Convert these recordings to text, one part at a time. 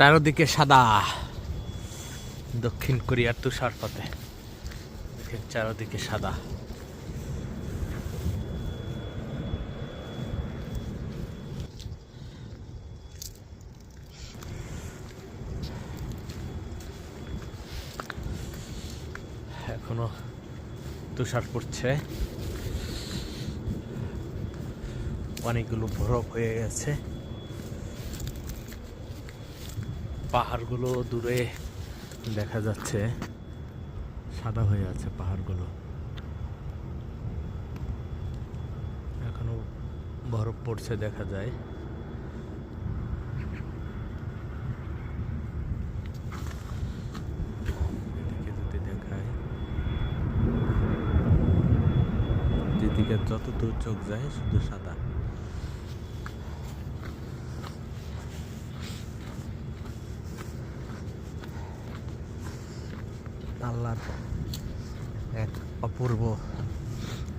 চারদিকে সাদা। দক্ষিণ কোরিয়ার তুষারপাতে দেখেন চারদিকে সাদা। এখনও তুষার পড়ছে। অনেকগুলো বরফ হয়ে গেছে। পাহাড়গুলো দূরে দেখা যাচ্ছে। সাদা হয়ে আছে পাহাড়গুলো। এখনও বরফ পড়ছে দেখা যায়। যত দূর চোখ যায় শুধু সাদা। আল্লাহর এক অপূর্ব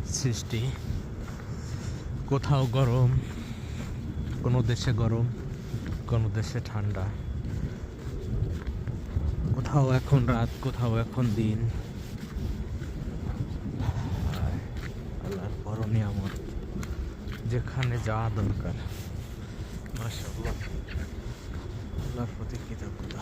সৃষ্টি। কোথাও গরম, কোনো দেশে গরম, কোনো দেশে ঠান্ডা। কোথাও এখন রাত, কোথাও এখন দিন। আল্লাহর বড় নিয়ামত যেখানে যাওয়া দরকার। আল্লাহর প্রতি কৃতজ্ঞতা।